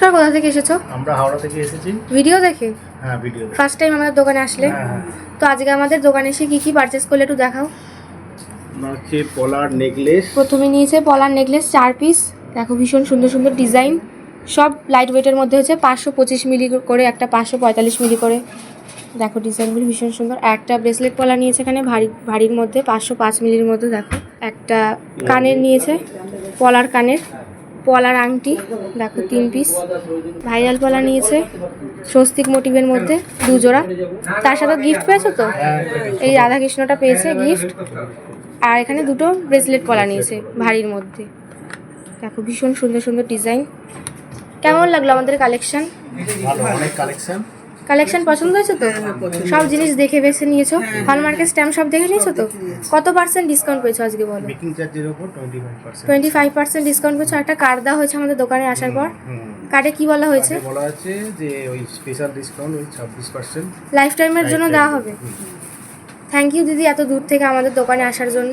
তোমরা কোথা থেকে এসেছ? আমরা হাওড়া থেকে এসেছি। ভিডিও দেখে? হ্যাঁ ভিডিও ফার্স্ট টাইম আমাদের দোকানে আসলে? হ্যাঁ হ্যাঁ। তো আজকে আমাদের দোকানে এসে কি কি পারচেস করলে একটু দেখাও। হচ্ছে পলার নেকলেস প্রথমে নিয়েছে পলার নেকলেস চার পিস দেখো ভীষণ সুন্দর সুন্দর ডিজাইন সব লাইট ওয়েটের মধ্যে হচ্ছে পাঁচশো পঁচিশ মিলি করে একটা পাঁচশো পঁয়তাল্লিশ মিলি করে। দেখো ডিজাইনগুলি ভীষণ সুন্দর। একটা ব্রেসলেট পলা নিয়েছে এখানে ভারী ভারীর মধ্যে পাঁচশো পাঁচ মিলির মধ্যে দেখো। একটা কানের নিয়েছে পলার কানের। পলার আংটি, দেখো, তিন পিস ভাইরাল পলা নিয়েছে, স্বস্তিক মোটিভের মধ্যে দুজোড়া। তার সাথে গিফট পেয়েছ তো? এই রাধাকৃষ্ণটা পেয়েছে গিফট আর এখানে দুটো ব্রেসলেট পলা নিয়েছে ভারীর মধ্যে। দেখো, ভীষণ সুন্দর সুন্দর ডিজাইন কেমন লাগল আমাদের কালেকশন অনেক কালেকশন কালেকশন পছন্দ হয়েছে তো? সব জিনিস দেখে বেছে নিয়েছো? হলমার্কের স্ট্যাম্প সব দেখে নিয়েছো তো? কত পার্সেন্ট ডিসকাউন্ট পেয়েছ আজকে বলো? টোয়েন্টি ফাইভ পার্সেন্ট ডিসকাউন্ট পেয়েছ? একটা কার্ড দেওয়া হয়েছে আমাদের দোকানে আসার পর। কার্ডে কি বলা হয়েছে? বলা আছে যে ওই স্পেশাল ডিসকাউন্ট ওই ছাব্বিশ পার্সেন্ট লাইফ টাইমের জন্য দেওয়া হবে। থ্যাংক ইউ দিদি এত দূর থেকে আমাদের দোকানে আসার জন্য।